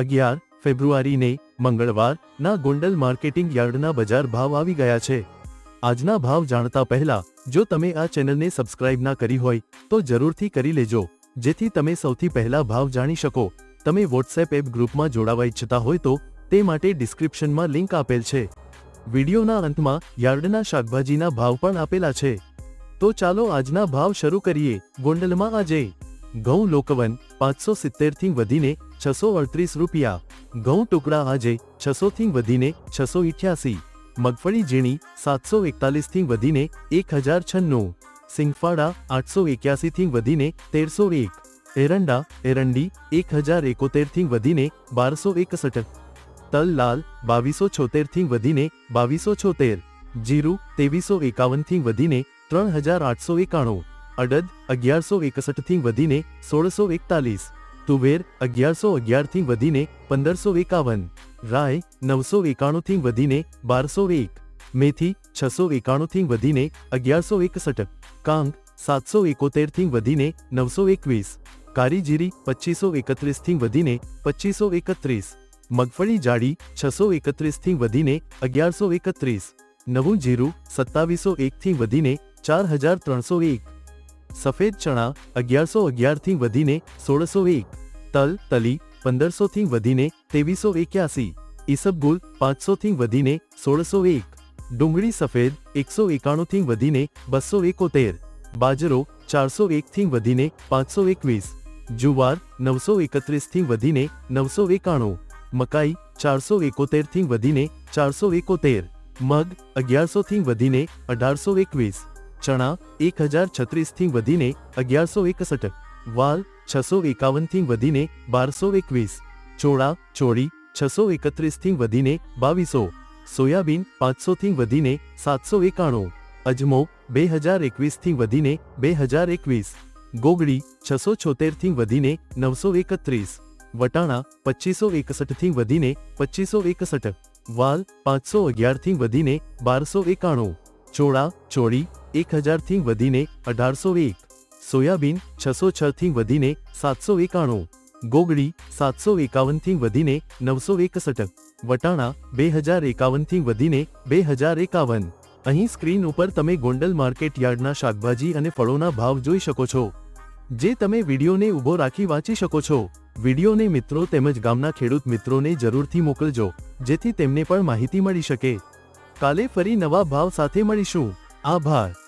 અગિયાર, ફેબ્રુઆરીને મંગળવારના ગોંડલ માર્કેટિંગ યાર્ડના બજાર ભાવ આવી ગયા છે. આજના ભાવ જાણતા પહેલા, જો તમે આ ચેનલને સબસ્ક્રાઇબ ના કરી હોય, તો જરૂરથી કરી લેજો, જેથી તમે સૌથી પહેલા ભાવ જાણી શકો. તમે વોટ્સએપ એપ ગ્રુપમાં જોડાવા ઈચ્છતા હોય તો, તે માટે ડિસ્ક્રિપ્શનમાં લિંક આપેલ છે. વિડીયોના અંતમાં, યાર્ડના શાકભાજીના ભાવ પણ આપેલા છે. તો ચાલો આજના ભાવ શરૂ કરીએ. ગોંડલમાં આજે, ઘઉં લોકવન, પાંચસો સિત્તેરથી વધીને છસો અડત્રીસ રૂપિયા. ઘઉં ટુકડા આજે છસોથી વધીને છસો ઇઠ્યાસી. મગફળી ઝીણી સાતસો એકતાલીસથી વધીને એક હજાર છન્નું. સિંગફાડા આઠસો એક્યાસીથી વધીને તેરસો એક. એરંડા, એરંડી એક હજાર એકોતેરથી વધીને બારસો એકસઠ. તલ લાલ બાવીસો છોતેરથી વધીને બાવીસો છોતેર. જીરું તેવીસો એકાવનથી વધીને ત્રણ હજાર આઠસો એકાણું. અડદ અગિયારસો એકસઠથી વધીને સોળસો એકતાલીસ. તુવેર અગિયારસો અગિયારથી વધીને પંદરસો એકાવન રાય નવસો એકાણુંથી વધીને બારસો એક મેથી છસો એકાણુંથી વધીને અગિયારસો એકસઠ કાંગ સાતસો એકોતેરથી વધીને નવસો એકવીસ કારી જીરી પચીસો એકત્રીસથી વધીને પચીસો એકત્રીસ મગફળી જાડી છસો એકત્રીસથી વધીને અગિયારસો એકત્રીસ નવું જીરું સત્તાવીસો એકથી વધીને ચાર હજાર ત્રણસો એક સફેદ ચણા અગિયારસો અગિયારથી વધીને સોળસો એક તલ તલી પંદરસોથી વધીને ત્રેવીસો એક્યાસી ઈસબગુલ પાંચસોથી વધીને સોળસો એક ડુંગળી સફેદ એકસો એકાણુંથી વધીને બસો એકોતેર બાજરો ચારસો એકથી વધીને પાંચસો એકવીસ જુવાર નવસો એકત્રીસથી વધીને નવસો એકાણું મકાઈ ચારસો એકોતેરથી વધીને ચારસો એકોતેર મગ અગિયારસોથી વધીને અઢારસો એકવીસ ચણા એક હજાર છત્રીસથી વધીને અગિયારસો એકસઠ વાલ છસો એકાવનથી વધીને બારસો એકવીસ ચોળા ચોળી છસો એકત્રીસથી વધીને બાવીસો સોયાબીન પાંચસોથી વધીને સાતસો એકાણું અજમો બે હજાર એકવીસથી વધીને બે હજાર એકવીસ ગોગડી છસો છોતેરથી વધીને નવસો એકત્રીસ વટાણા પચીસો એકસઠથી વધીને પચીસો એકસઠ વાલ પાંચસો અગિયારથી વધીને બારસો એકાણું ચોળા ચોળી એક હજારથી વધીને અઢારસો એક, સોયાબીન છસો છથી વધીને સાતસો એકાણું, ગોગડી સાતસો એકાવનથી વધીને નવસો એકસઠ, વટાણા બે હજાર એકાવનથી વધીને બે હજાર એકાવન. અહીં સ્ક્રીન ઉપર તમે ગોંડલ માર્કેટ યાર્ડના શાકભાજી અને ફળોના ભાવ જોઈ શકો છો. જે તમે વિડીયોને ઊભો રાખી વાંચી શકો છો. વિડીયોને મિત્રો તેમજ ગામના ખેડૂત મિત્રોને જરૂરથી મોકલજો, જેથી તેમને પણ માહિતી મળી શકે. કાલે ફરી નવા ભાવ સાથે મળીશું. આભાર.